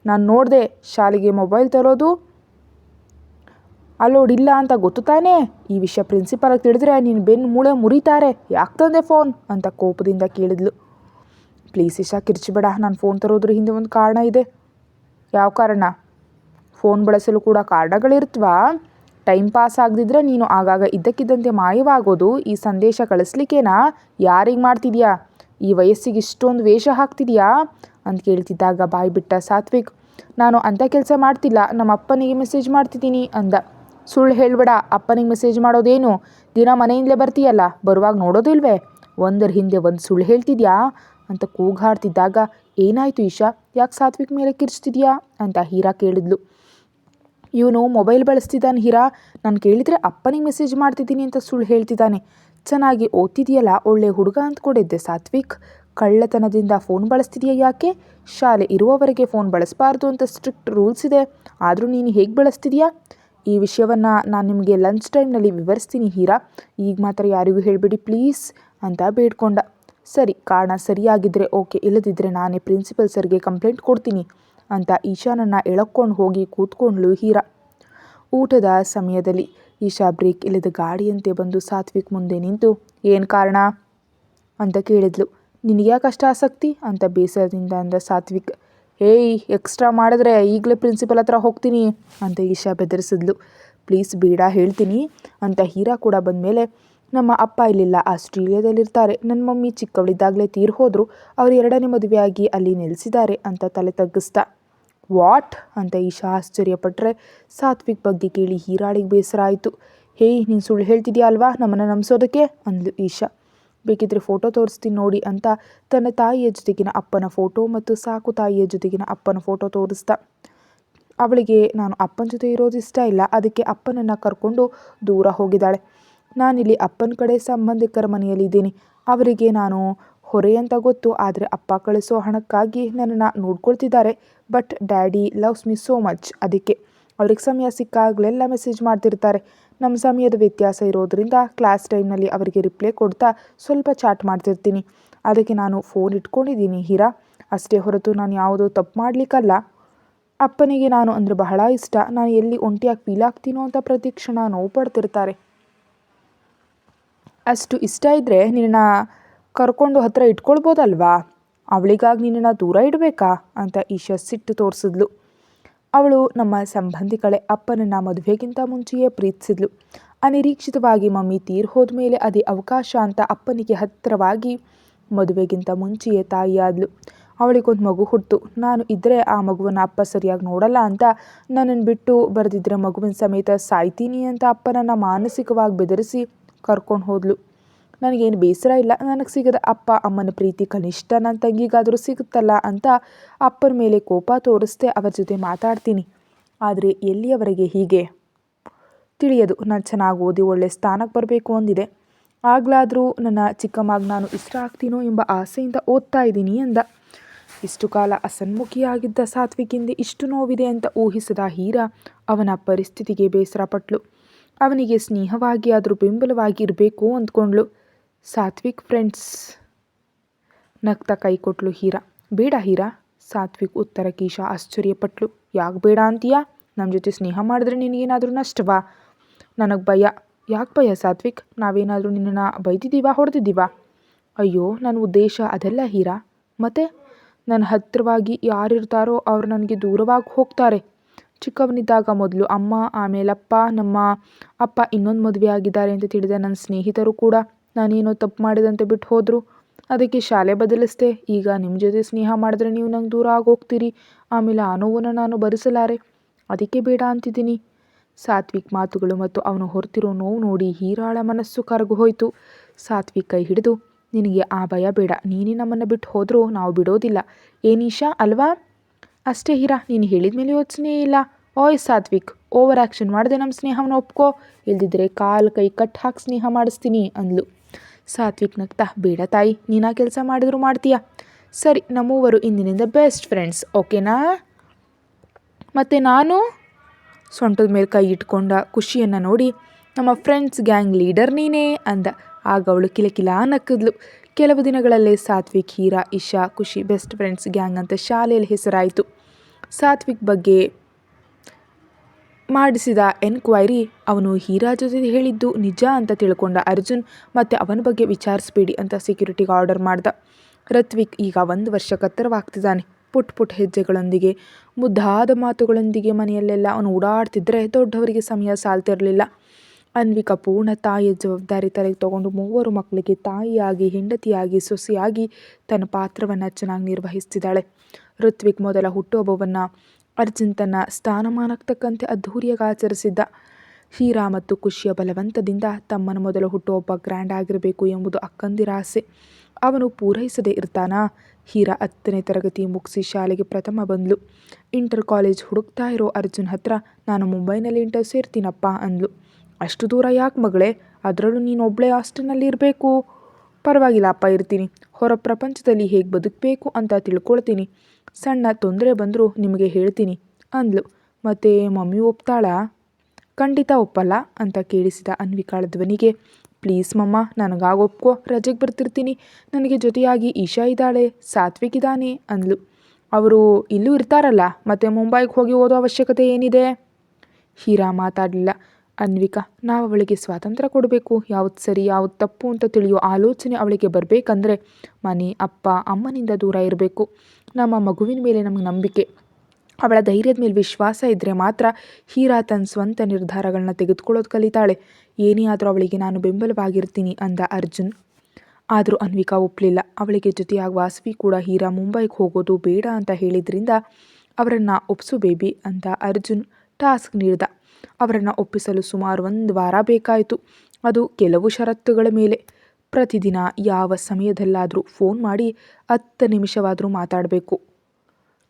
ನಾನು ನೋಡಿದೆ, ಶಾಲೆಗೆ ಮೊಬೈಲ್ ತರೋದು? ಅಲ್ಲೋಡಿಲ್ಲ ಅಂತ ಗೊತ್ತು ತಾನೇ? ಈ ವಿಷಯ ಪ್ರಿನ್ಸಿಪಾಲಿಗೆ ತಿಳಿದ್ರೆ ನೀನು ಬೆನ್ನು ಮೂಳೆ ಮುರಿತಾರೆ. ಯಾಕೆ ತಂದೆ ಫೋನ್? ಅಂತ ಕೋಪದಿಂದ ಕೇಳಿದ್ಲು. ಪ್ಲೀಸ್ ಇಶಾ, ಕಿರ್ಚಿಬೇಡ. ನಾನು ಫೋನ್ ತರೋದ್ರ ಹಿಂದೆ ಒಂದು ಕಾರಣ ಇದೆ. ಯಾವ ಕಾರಣ? ಫೋನ್ ಬಳಸಲು ಕೂಡ ಕಾರಣಗಳಿರ್ತವಾ? ಟೈಮ್ ಪಾಸ್ ಆಗದಿದ್ರೆ ನೀನು ಆಗಾಗ ಇದ್ದಕ್ಕಿದ್ದಂತೆ ಮಾಯವಾಗೋದು. ಈ ಸಂದೇಶ ಕಳಿಸ್ಲಿಕ್ಕೇನಾ? ಯಾರಿಗೆ ಮಾಡ್ತಿದ್ಯಾ? ಈ ವಯಸ್ಸಿಗೆ ಇಷ್ಟೊಂದು ವೇಷ ಹಾಕ್ತಿದ್ಯಾ? ಅಂತ ಕೇಳ್ತಿದ್ದಾಗ ಬಾಯ್ ಬಿಟ್ಟ ಸಾತ್ವಿಕ್, ನಾನು ಅಂಥ ಕೆಲಸ ಮಾಡ್ತಿಲ್ಲ. ನಮ್ಮ ಅಪ್ಪನಿಗೆ ಮೆಸೇಜ್ ಮಾಡ್ತಿದ್ದೀನಿ ಅಂದ. ಸುಳ್ಳು ಹೇಳಬೇಡ. ಅಪ್ಪನಿಗೆ ಮೆಸೇಜ್ ಮಾಡೋದೇನು? ದಿನ ಮನೆಯಿಂದಲೇ ಬರ್ತೀಯಲ್ಲ? ಬರುವಾಗ ನೋಡೋದಿಲ್ವೇ? ಒಂದರ ಹಿಂದೆ ಒಂದು ಸುಳ್ಳು ಹೇಳ್ತಿದ್ಯಾ? ಅಂತ ಕೂಗಾಡ್ತಿದ್ದಾಗ, ಏನಾಯಿತು ಈಶಾ? ಯಾಕೆ ಸಾತ್ವಿಕ್ ಮೇಲೆ ಕಿರ್ಚ್ತಿದ್ಯಾ? ಅಂತ ಹೀರಾ ಕೇಳಿದ್ಲು. ಇವನು ಮೊಬೈಲ್ ಬಳಸ್ತಿದ್ದಾನೆ ಹೀರಾ. ನಾನು ಕೇಳಿದರೆ ಅಪ್ಪನಿಗೆ ಮೆಸೇಜ್ ಮಾಡ್ತಿದ್ದೀನಿ ಅಂತ ಸುಳ್ಳು ಹೇಳ್ತಿದ್ದಾನೆ. ಚೆನ್ನಾಗಿ ಓದ್ತಿದೆಯಲ್ಲ, ಒಳ್ಳೆ ಹುಡುಗ ಅಂದ್ಕೊಂಡಿದ್ದೆ ಸಾತ್ವಿಕ್. ಕಳ್ಳತನದಿಂದ ಫೋನ್ ಬಳಸ್ತಿದೆಯಾ ಯಾಕೆ? ಶಾಲೆ ಇರುವವರೆಗೆ ಫೋನ್ ಬಳಸಬಾರ್ದು ಅಂತ ಸ್ಟ್ರಿಕ್ಟ್ ರೂಲ್ಸ್ ಇದೆ. ಆದರೂ ನೀನು ಹೇಗೆ ಬಳಸ್ತಿದೆಯಾ? ಈ ವಿಷಯವನ್ನು ನಾನು ನಿಮಗೆ ಲಂಚ್ ಟೈಮ್ನಲ್ಲಿ ವಿವರಿಸ್ತೀನಿ ಹೀರಾ. ಈಗ ಮಾತ್ರ ಯಾರಿಗೂ ಹೇಳಿಬಿಡಿ ಪ್ಲೀಸ್ ಅಂತ ಬೇಡ್ಕೊಂಡ. ಸರಿ, ಕಾರಣ ಸರಿಯಾಗಿದ್ದರೆ ಓಕೆ ಇಲ್ಲದಿದ್ದರೆ ನಾನೇ ಪ್ರಿನ್ಸಿಪಲ್ ಸರ್ಗೆ ಕಂಪ್ಲೇಂಟ್ ಕೊಡ್ತೀನಿ ಅಂತ ಈಶಾನನ್ನು ಎಳಕೊಂಡು ಹೋಗಿ ಕೂತ್ಕೊಂಡ್ಳು ಹೀರಾ. ಊಟದ ಸಮಯದಲ್ಲಿ ಈಶಾ ಬ್ರೇಕ್ ಇಲ್ಲದ ಗಾಡಿಯಂತೆ ಬಂದು ಸಾತ್ವಿಕ್ ಮುಂದೆ ನಿಂತು, ಏನು ಕಾರಣ? ಅಂತ ಕೇಳಿದ್ಲು. ನಿನಗ್ಯಾಕಷ್ಟು ಆಸಕ್ತಿ? ಅಂತ ಬೇಸರದಿಂದ ಅಂದ ಸಾತ್ವಿಕ್. ಏಯ್ ಎಕ್ಸ್ಟ್ರಾ ಮಾಡಿದ್ರೆ ಈಗಲೇ ಪ್ರಿನ್ಸಿಪಲ್ ಹತ್ರ ಹೋಗ್ತೀನಿ ಅಂತ ಈಶಾ ಬೆದರಿಸಿದ್ಲು. ಪ್ಲೀಸ್ ಬೇಡ ಹೇಳ್ತೀನಿ ಅಂತ ಹೀರಾ ಕೂಡ ಬಂದಮೇಲೆ ನಮ್ಮ ಅಪ್ಪ ಇಲ್ಲಿಲ್ಲ, ಆಸ್ಟ್ರೇಲಿಯಾದಲ್ಲಿರ್ತಾರೆ. ನನ್ನ ಮಮ್ಮಿ ಚಿಕ್ಕವಳಿದ್ದಾಗಲೇ ತೀರ್ ಹೋದರು. ಅವ್ರು ಎರಡನೇ ಮದುವೆಯಾಗಿ ಅಲ್ಲಿ ನೆಲೆಸಿದ್ದಾರೆ ಅಂತ ತಲೆ ತಗ್ಗಿಸ್ತಾ ವಾಟ್? ಅಂತ ಈಶಾ ಆಶ್ಚರ್ಯಪಟ್ಟರೆ ಸಾತ್ವಿಕ್ ಬಗ್ಗೆ ಕೇಳಿ ಹೀರಾಳಿಗೆ ಬೇಸರ ಆಯಿತು. ಹೇಯ್, ನೀನು ಸುಳ್ಳು ಹೇಳ್ತಿದ್ಯಾ ಅಲ್ವಾ? ನಮ್ಮನ್ನು ನಂಬಿಸೋದಕ್ಕೆ? ಅಂದ್ಲು ಈಶಾ. ಬೇಕಿದ್ರೆ ಫೋಟೋ ತೋರಿಸ್ತೀನಿ ನೋಡಿ ಅಂತ ತನ್ನ ತಾಯಿಯ ಜೊತೆಗಿನ ಅಪ್ಪನ ಫೋಟೋ ಮತ್ತು ಸಾಕು ತಾಯಿಯ ಜೊತೆಗಿನ ಅಪ್ಪನ ಫೋಟೋ ತೋರಿಸ್ತಾ ಅವಳಿಗೆ ನಾನು ಅಪ್ಪನ ಜೊತೆ ಇರೋದು ಇಷ್ಟ ಇಲ್ಲ. ಅದಕ್ಕೆ ಅಪ್ಪನನ್ನು ಕರ್ಕೊಂಡು ದೂರ ಹೋಗಿದ್ದಾಳೆ. ನಾನಿಲ್ಲಿ ಅಪ್ಪನ ಕಡೆ ಸಂಬಂಧಿಕರ ಮನೆಯಲ್ಲಿದ್ದೀನಿ. ಅವರಿಗೆ ನಾನು ಹೊರೆ ಅಂತ ಗೊತ್ತು, ಆದರೆ ಅಪ್ಪ ಕಳಿಸೋ ಹಣಕ್ಕಾಗಿ ನನ್ನನ್ನು ನೋಡ್ಕೊಳ್ತಿದ್ದಾರೆ. But daddy loves me so much ಅದಕ್ಕೆ. ಅವ್ರಿಗೆ ಸಮಯ ಸಿಕ್ಕಾಗಲೆಲ್ಲ ಮೆಸೇಜ್ ಮಾಡ್ತಿರ್ತಾರೆ. ನಮ್ಮ ಸಮಯದ ವ್ಯತ್ಯಾಸ ಇರೋದರಿಂದ ಕ್ಲಾಸ್ ಟೈಮ್ನಲ್ಲಿ ಅವರಿಗೆ ರಿಪ್ಲೈ ಕೊಡ್ತಾ ಸ್ವಲ್ಪ ಚಾಟ್ ಮಾಡ್ತಿರ್ತೀನಿ. ಅದಕ್ಕೆ ನಾನು ಫೋನ್ ಇಟ್ಕೊಂಡಿದ್ದೀನಿ, ಹೀರಾ. ಅಷ್ಟೇ ಹೊರತು ನಾನು ಯಾವುದೋ ತಪ್ಪು ಮಾಡಲಿಕ್ಕಲ್ಲ. ಅಪ್ಪನಿಗೆ ನಾನು ಅಂದರೆ ಬಹಳ ಇಷ್ಟ. ನಾನು ಎಲ್ಲಿ ಒಂಟಿಯಾಗಿ ಫೀಲ್ ಆಗ್ತೀನೋ ಅಂತ ಪ್ರತಿ ಕ್ಷಣ ನೋವು ಪಡ್ತಿರ್ತಾರೆ. ಅಷ್ಟು ಇಷ್ಟ ಇದ್ದರೆ ನಿನ್ನ ಕರ್ಕೊಂಡು ಹತ್ತಿರ ಇಟ್ಕೊಳ್ಬೋದಲ್ವಾ? ಅವಳಿಗಾಗಿ ನಿನ್ನನ್ನು ದೂರ ಇಡಬೇಕಾ? ಅಂತ ಈಶಾ ಸಿಟ್ಟು ತೋರಿಸಿದ್ಲು. ಅವಳು ನಮ್ಮ ಸಂಬಂಧಿಕಳೆ ಅಪ್ಪನನ್ನು ಮದುವೆಗಿಂತ ಮುಂಚೆಯೇ ಪ್ರೀತಿಸಿದ್ಲು. ಅನಿರೀಕ್ಷಿತವಾಗಿ ಮಮ್ಮಿ ತೀರ್ ಹೋದ ಮೇಲೆ ಅದೇ ಅವಕಾಶ ಅಂತ ಅಪ್ಪನಿಗೆ ಹತ್ತಿರವಾಗಿ ಮದುವೆಗಿಂತ ಮುಂಚೆಯೇ ತಾಯಿಯಾದ್ಲು. ಅವಳಿಗೊಂದು ಮಗು ಹುಟ್ಟಿತು ನಾನು ಇದ್ದರೆ ಆ ಮಗುವನ್ನು ಅಪ್ಪ ಸರಿಯಾಗಿ ನೋಡಲ್ಲ ಅಂತ ನನ್ನನ್ನು ಬಿಟ್ಟು ಬರೆದಿದ್ದರೆ ಮಗುವಿನ ಸಮೇತ ಸಾಯ್ತೀನಿ ಅಂತ ಅಪ್ಪನನ್ನು ಮಾನಸಿಕವಾಗಿ ಬೆದರಿಸಿ ಕರ್ಕೊಂಡು ಹೋದ್ಲು. ನನಗೇನು ಬೇಸರ ಇಲ್ಲ. ನನಗೆ ಸಿಗದ ಅಪ್ಪ, ಅಮ್ಮನ ಪ್ರೀತಿ ಕನಿಷ್ಠ. ನನ್ನ ತಂಗಿಗಾದರೂ ಸಿಗುತ್ತಲ್ಲ ಅಂತ ಅಪ್ಪನ ಮೇಲೆ ಕೋಪ ತೋರಿಸ್ದೆ ಅವರ ಜೊತೆ ಮಾತಾಡ್ತೀನಿ. ಆದರೆ ಎಲ್ಲಿಯವರೆಗೆ ಹೀಗೆ? ತಿಳಿಯದು. ನಾನು ಚೆನ್ನಾಗಿ ಓದಿ ಒಳ್ಳೆ ಸ್ಥಾನಕ್ಕೆ ಬರಬೇಕು ಅಂದಿದೆ. ಆಗ್ಲಾದರೂ ನನ್ನ ಚಿಕ್ಕಮ್ಮಗೆ ನಾನು ಇಷ್ಟ ಆಗ್ತೀನೋ ಎಂಬ ಆಸೆಯಿಂದ ಓದ್ತಾ ಇದ್ದೀನಿ ಅಂದ. ಇಷ್ಟು ಕಾಲ ಅಸನ್ಮುಖಿಯಾಗಿದ್ದ ಸಾತ್ವಿಕಿಂದ ಇಷ್ಟು ನೋವಿದೆ ಅಂತ ಊಹಿಸದ ಹೀರಾ ಅವನ ಪರಿಸ್ಥಿತಿಗೆ ಬೇಸರಪಟ್ಲು ಅವನಿಗೆ ಸ್ನೇಹವಾಗಿ ಆದರೂ ಬೆಂಬಲವಾಗಿ ಇರಬೇಕು ಅಂದ್ಕೊಂಡ್ಳು. ಸಾತ್ವಿಕ್ ಫ್ರೆಂಡ್ಸ್. ನಗ್ತಾ ಕೈ ಕೊಟ್ಲು ಹೀರಾ. ಬೇಡ ಹೀರಾ. ಸಾತ್ವಿಕ್ ಉತ್ತರ ಈಶಾ ಆಶ್ಚರ್ಯಪಟ್ಲು. ಯಾಕೆ ಬೇಡ ಅಂತೀಯಾ? ನಮ್ಮ ಜೊತೆ ಸ್ನೇಹ ಮಾಡಿದ್ರೆ ನಿನಗೇನಾದರೂ ನಷ್ಟವಾ? ನನಗೆ ಭಯ. ಯಾಕೆ ಭಯ ಸಾತ್ವಿಕ್? ನಾವೇನಾದರೂ ನಿನ್ನನ್ನು ಬೈದಿದ್ದೀವಾ, ಹೊಡೆದಿದ್ದೀವಾ? ಅಯ್ಯೋ ನನ್ನ ಉದ್ದೇಶ ಅದೆಲ್ಲ ಹೀರಾ. ಮತ್ತು? ನನ್ನ ಹತ್ತಿರವಾಗಿ ಯಾರಿರ್ತಾರೋ ಅವ್ರು ನನಗೆ ದೂರವಾಗಿ ಹೋಗ್ತಾರೆ. ಚಿಕ್ಕವನಿದ್ದಾಗ ಮೊದಲು ಅಮ್ಮ ಆಮೇಲಪ್ಪ ನಮ್ಮ ಅಪ್ಪ ಇನ್ನೊಂದು ಮದುವೆ ಆಗಿದ್ದಾರೆ ಅಂತ ತಿಳಿದ ನನ್ನ ಸ್ನೇಹಿತರು ಕೂಡ ನಾನೇನೋ ತಪ್ಪು ಮಾಡಿದಂತೆ ಬಿಟ್ಟು ಹೋದರು. ಅದಕ್ಕೆ ಶಾಲೆ ಬದಲಿಸ್ದೆ. ಈಗ ನಿಮ್ಮ ಜೊತೆ ಸ್ನೇಹ ಮಾಡಿದ್ರೆ ನೀವು ನಂಗೆ ದೂರ ಆಗೋಗ್ತೀರಿ. ಆಮೇಲೆ ಆ ನೋವನ್ನು ನಾನು ಭರಿಸಲಾರೆ. ಅದಕ್ಕೆ ಬೇಡ ಅಂತಿದ್ದೀನಿ. ಸಾತ್ವಿಕ್ ಮಾತುಗಳು ಮತ್ತು ಅವನು ಹೊರತಿರೋ ನೋವು ನೋಡಿ ಹೀರಾಳ ಮನಸ್ಸು ಕರಗು ಹೋಯಿತು. ಸಾತ್ವಿಕ್ ಕೈ ಹಿಡಿದು, ನಿನಗೆ ಆ ಭಯ ಬೇಡ. ನೀನೇ ನಮ್ಮನ್ನು ಬಿಟ್ಟು ಹೋದರೂ, ನಾವು ಬಿಡೋದಿಲ್ಲ. ಏನಿಶಾ ಅಲ್ವಾ? ಅಷ್ಟೇ ಹೀರಾ, ನೀನು ಹೇಳಿದ ಮೇಲೆ ಯೋಚನೆ ಇಲ್ಲ. ಓಯ್ ಸಾತ್ವಿಕ್ ಓವರ್ ಆ್ಯಕ್ಷನ್ ಮಾಡಿದೆ ನಮ್ಮ ಸ್ನೇಹವನ್ನು ಒಪ್ಕೋ. ಇಲ್ದಿದ್ರೆ ಕಾಲು, ಕೈ ಕಟ್ ಹಾಕಿ ಸ್ನೇಹ ಮಾಡಿಸ್ತೀನಿ ಅಂದ್ಲು. ಸಾತ್ವಿಕ್ ನಗ್ತಾ, ಬೇಡ ತಾಯಿ, ನೀನಾ ಕೆಲಸ ಮಾಡಿದ್ರು ಮಾಡ್ತೀಯಾ? ಸರಿ, ನಮ್ಮೂವರು ಇಂದಿನಿಂದ ಬೆಸ್ಟ್ ಫ್ರೆಂಡ್ಸ್ ಓಕೆನಾ ಮತ್ತು ನಾನು? ಸೊಂಟದ ಮೇಲೆ ಕೈ ಇಟ್ಕೊಂಡ ಖುಷಿಯನ್ನು ನೋಡಿ, ನಮ್ಮ ಫ್ರೆಂಡ್ಸ್ ಗ್ಯಾಂಗ್ ಲೀಡರ್ ನೀನೇ ಅಂದ. ಆಗ ಅವಳು ಕಿಲಕಿಲ ನಕ್ಕಿದ್ಲು ಕೆಲವು ದಿನಗಳಲ್ಲೇ ಸಾತ್ವಿಕ್ ಹೀರಾ ಇಶಾ, ಖುಷಿ ಬೆಸ್ಟ್ ಫ್ರೆಂಡ್ಸ್ ಗ್ಯಾಂಗ್ ಅಂತ ಶಾಲೆಯಲ್ಲಿ ಹೆಸರಾಯಿತು. ಸಾತ್ವಿಕ್ ಬಗ್ಗೆ ಮಾಡಿಸಿದ ಎನ್ಕ್ವೈರಿ ಅವನು ಹೀರಾ ಜೊತೆ ಹೇಳಿದ್ದು ನಿಜ ಅಂತ ತಿಳ್ಕೊಂಡ ಅರ್ಜುನ್, ಮತ್ತು ಅವನ ಬಗ್ಗೆ ವಿಚಾರಿಸ್ಬೇಡಿ ಅಂತ ಸೆಕ್ಯೂರಿಟಿಗೆ ಆರ್ಡರ್ ಮಾಡ್ದ. ರತ್ವಿಕ್ ಈಗ ಒಂದು ವರ್ಷ ಕತ್ತರವಾಗ್ತಿದ್ದಾನೆ. ಪುಟ್ ಪುಟ್ ಹೆಜ್ಜೆಗಳೊಂದಿಗೆ, ಮುದ್ದಾದ ಮಾತುಗಳೊಂದಿಗೆ ಮನೆಯಲ್ಲೆಲ್ಲ ಅವನು ಓಡಾಡ್ತಿದ್ರೆ ದೊಡ್ಡವರಿಗೆ ಸಮಯ ಸಾಲ್ತಿರಲಿಲ್ಲ. ಅನ್ವಿಕಾ ಪೂರ್ಣ ತಾಯಿಯ ಜವಾಬ್ದಾರಿ ತಲೆಗೆ ತಗೊಂಡು ಮೂವರು ಮಕ್ಕಳಿಗೆ ತಾಯಿಯಾಗಿ, ಹೆಂಡತಿಯಾಗಿ, ಸೊಸೆಯಾಗಿ ತನ್ನ ಪಾತ್ರವನ್ನು ಚೆನ್ನಾಗಿ ನಿರ್ವಹಿಸ್ತಿದ್ದಾಳೆ. ಋತ್ವಿಕ್ ಮೊದಲ ಹುಟ್ಟುಹಬ್ಬವನ್ನು ಅರ್ಜುನ್ ತನ್ನ ಸ್ಥಾನಮಾನಕ್ಕೆ ತಕ್ಕಂತೆ ಅದ್ಧೂರಿಯಾಗಿ ಆಚರಿಸಿದ್ದ. ಹೀರಾ ಮತ್ತು ಖುಷಿಯ ಬಲವಂತದಿಂದ ತಮ್ಮನ ಮೊದಲ ಹುಟ್ಟುಹಬ್ಬ ಗ್ರ್ಯಾಂಡ್ ಆಗಿರಬೇಕು ಎಂಬುದು ಅಕ್ಕಂದಿರ ಆಸೆ. ಅವನು ಪೂರೈಸದೇ ಇರ್ತಾನಾ? ಹೀರಾ ಹತ್ತನೇ ತರಗತಿ ಮುಗಿಸಿ ಶಾಲೆಗೆ ಪ್ರಥಮ ಬಂದ್ಲು. ಇಂಟರ್ ಕಾಲೇಜ್ ಹುಡುಕ್ತಾ ಇರೋ ಅರ್ಜುನ್ ಹತ್ರ, ನಾನು ಮುಂಬೈನಲ್ಲಿ ಇಂಟರ್ ಸೇರ್ತೀನಪ್ಪ ಅಂದ್ಲು. ಅಷ್ಟು ದೂರ ಯಾಕೆ ಮಗಳೇ? ಅದರಲ್ಲೂ ನೀನು ಒಬ್ಬಳೇ ಹಾಸ್ಟೆಲ್ನಲ್ಲಿ ಇರಬೇಕು ಪರವಾಗಿಲ್ಲ, ಅಪ್ಪ ಇರ್ತೀನಿ. ಹೊರ ಪ್ರಪಂಚದಲ್ಲಿ ಹೇಗೆ ಬದುಕಬೇಕು ಅಂತ ತಿಳ್ಕೊಳ್ತೀನಿ. ಸಣ್ಣ ತೊಂದರೆ ಬಂದರೂ ನಿಮಗೆ ಹೇಳ್ತೀನಿ, ಅಂದ್ಲು. ಮತ್ತೆ ಮಮ್ಮಿ ಒಪ್ತಾಳಾ? ಖಂಡಿತ ಒಪ್ಪಲ್ಲ ಅಂತ ಕೇಳಿಸಿದ ಅನ್ವಿಕಾಳ ಧ್ವನಿಗೆ. ಪ್ಲೀಸ್ ಮಮ್ಮ, ನನಗಾಗ ಒಪ್ಕೋ, ರಜೆಗೆ ಬರ್ತಿರ್ತೀನಿ. ನನಗೆ ಜೊತೆಯಾಗಿ ಈಶಾ ಇದ್ದಾಳೆ, ಸಾತ್ವಿಕ್ ಇದ್ದಾನೆ, ಅಂದ್ಲು. ಅವರು ಇಲ್ಲೂ ಇರ್ತಾರಲ್ಲ, ಮತ್ತು ಮುಂಬೈಗೆ ಹೋಗಿ ಓದೋ ಅವಶ್ಯಕತೆ ಏನಿದೆ? ಹೀರಾ ಮಾತಾಡಲಿಲ್ಲ. ಅನ್ವಿಕಾ, ನಾವು ಅವಳಿಗೆ ಸ್ವಾತಂತ್ರ್ಯ ಕೊಡಬೇಕು. ಯಾವ್ದು ಸರಿ, ಯಾವ್ದು ತಪ್ಪು ಅಂತ ತಿಳಿಯೋ ಆಲೋಚನೆ ಅವಳಿಗೆ ಬರಬೇಕಂದ್ರೆ ಮನೆ, ಅಪ್ಪ, ಅಮ್ಮನಿಂದ ದೂರ ಇರಬೇಕು. ನಮ್ಮ ಮಗುವಿನ ಮೇಲೆ ನಮಗೆ ನಂಬಿಕೆ. ಅವಳ ಧೈರ್ಯದ ಮೇಲೆ ವಿಶ್ವಾಸ ಇದ್ದರೆ ಮಾತ್ರ ಹೀರಾ ತನ್ನ ಸ್ವಂತ ನಿರ್ಧಾರಗಳನ್ನ ತೆಗೆದುಕೊಳ್ಳೋದು ಕಲಿತಾಳೆ. ಏನೇ ಆದರೂ ಅವಳಿಗೆ ನಾನು ಬೆಂಬಲವಾಗಿರ್ತೀನಿ ಅಂದ ಅರ್ಜುನ್. ಆದರೂ ಅನ್ವಿಕಾ ಒಪ್ಪಲಿಲ್ಲ ಅವಳಿಗೆ ಜೊತೆಯಾಗಿ ವಾಸವಿ ಕೂಡ ಹೀರಾ ಮುಂಬೈಗೆ ಹೋಗೋದು ಬೇಡ ಅಂತ ಹೇಳಿದ್ರಿಂದ ಅವರನ್ನು ಒಪ್ಸು ಬೇಬಿ ಅಂತ ಅರ್ಜುನ್. ಟಾಸ್ಕ್ ನೀಡಿದ. ಅವರನ್ನು ಒಪ್ಪಿಸಲು ಸುಮಾರು ಒಂದು ವಾರ ಬೇಕಾಯಿತು. ಅದು ಕೆಲವು ಷರತ್ತುಗಳ ಮೇಲೆ. ಪ್ರತಿದಿನ ಯಾವ ಸಮಯದಲ್ಲಾದರೂ ಫೋನ್ ಮಾಡಿ ಹತ್ತು ನಿಮಿಷವಾದರೂ ಮಾತಾಡಬೇಕು.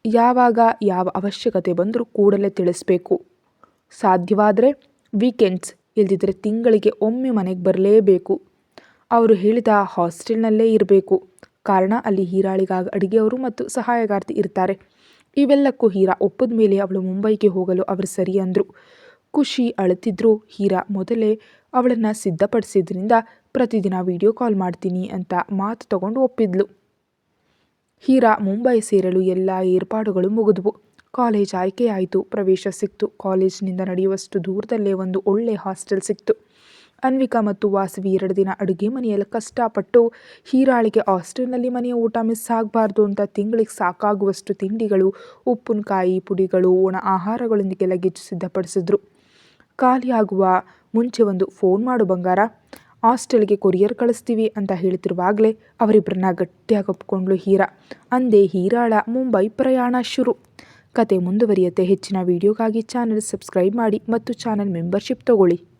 ಯಾವಾಗ ಯಾವ ಅವಶ್ಯಕತೆ ಬಂದರೂ ಕೂಡಲೇ ತಿಳಿಸ್ಬೇಕು. ಸಾಧ್ಯವಾದರೆ ವೀಕೆಂಡ್ಸ್ ಇಲ್ದಿದ್ರೆ ತಿಂಗಳಿಗೆ ಒಮ್ಮೆ ಮನೆಗೆ ಬರಲೇಬೇಕು. ಅವರು ಹೇಳಿದ ಹಾಸ್ಟೆಲ್ನಲ್ಲೇ ಇರಬೇಕು. ಕಾರಣ ಅಲ್ಲಿ ಹೀರಾಳಿಗಾಗ ಅಡುಗೆಯವರು ಮತ್ತು ಸಹಾಯಗಾರ್ತಿ ಇರ್ತಾರೆ. ಇವೆಲ್ಲಕ್ಕೂ ಹೀರಾ ಒಪ್ಪದ ಮೇಲೆ ಅವಳು ಮುಂಬೈಗೆ ಹೋಗಲು ಅವರು ಸರಿ ಅಂದರು. ಖುಷಿ ಅಳತಿದ್ರು ಹೀರಾ ಮೊದಲೇ ಅವಳನ್ನು ಸಿದ್ಧಪಡಿಸಿದ್ರಿಂದ ಪ್ರತಿದಿನ ವಿಡಿಯೋ ಕಾಲ್ ಮಾಡ್ತೀನಿ ಅಂತ ಮಾತು ತಗೊಂಡು ಒಪ್ಪಿದ್ಲು. ಹೀರಾ ಮುಂಬೈ ಸೇರಲು ಎಲ್ಲ ಏರ್ಪಾಡುಗಳು ಮುಗಿದ್ವು. ಕಾಲೇಜ್ ಆಯ್ಕೆಯಾಯಿತು. ಪ್ರವೇಶ ಸಿಕ್ತು. ಕಾಲೇಜ್ನಿಂದ ನಡೆಯುವಷ್ಟು ದೂರದಲ್ಲೇ ಒಂದು ಒಳ್ಳೆ ಹಾಸ್ಟೆಲ್ ಸಿಕ್ತು. ಅನ್ವಿಕಾ ಮತ್ತು ವಾಸವಿ ಎರಡು ದಿನ ಅಡುಗೆ ಮನೆಯಲ್ಲಿ ಕಷ್ಟಪಟ್ಟು ಹೀರಾಳಿಗೆ ಹಾಸ್ಟೆಲ್ನಲ್ಲಿ ಮನೆಯ ಊಟ ಮಿಸ್ ಆಗಬಾರ್ದು ಅಂತ ತಿಂಗಳಿಗೆ ಸಾಕಾಗುವಷ್ಟು ತಿಂಡಿಗಳು, ಉಪ್ಪಿನಕಾಯಿ ಪುಡಿಗಳು, ಒಣ ಆಹಾರಗಳೊಂದಿಗೆ ಲಗೇಜ್ ಸಿದ್ಧಪಡಿಸಿದ್ರು. ಖಾಲಿಯಾಗುವ ಮುಂಚೆ ಒಂದು ಫೋನ್ ಮಾಡು ಬಂಗಾರ. ಹಾಸ್ಟೆಲ್ಗೆ ಕೊರಿಯರ್ ಕಳಿಸ್ತೀವಿ ಅಂತ ಹೇಳ್ತಿರುವಾಗಲೇ ಅವರಿಬ್ಬರನ್ನ ಗಟ್ಟಿಯಾಗಿ ಒಪ್ಕೊಂಡ್ಲು ಹೀರಾ. ಅಂದೇ ಹೀರಾಳ ಮುಂಬೈ ಪ್ರಯಾಣ ಶುರು. ಕತೆ ಮುಂದುವರಿಯುತ್ತೆ. ಹೆಚ್ಚಿನ ವಿಡಿಯೋಗಾಗಿ ಚಾನಲ್ ಸಬ್ಸ್ಕ್ರೈಬ್ ಮಾಡಿ ಮತ್ತು ಚಾನಲ್ ಮೆಂಬರ್ಶಿಪ್ ತಗೊಳ್ಳಿ.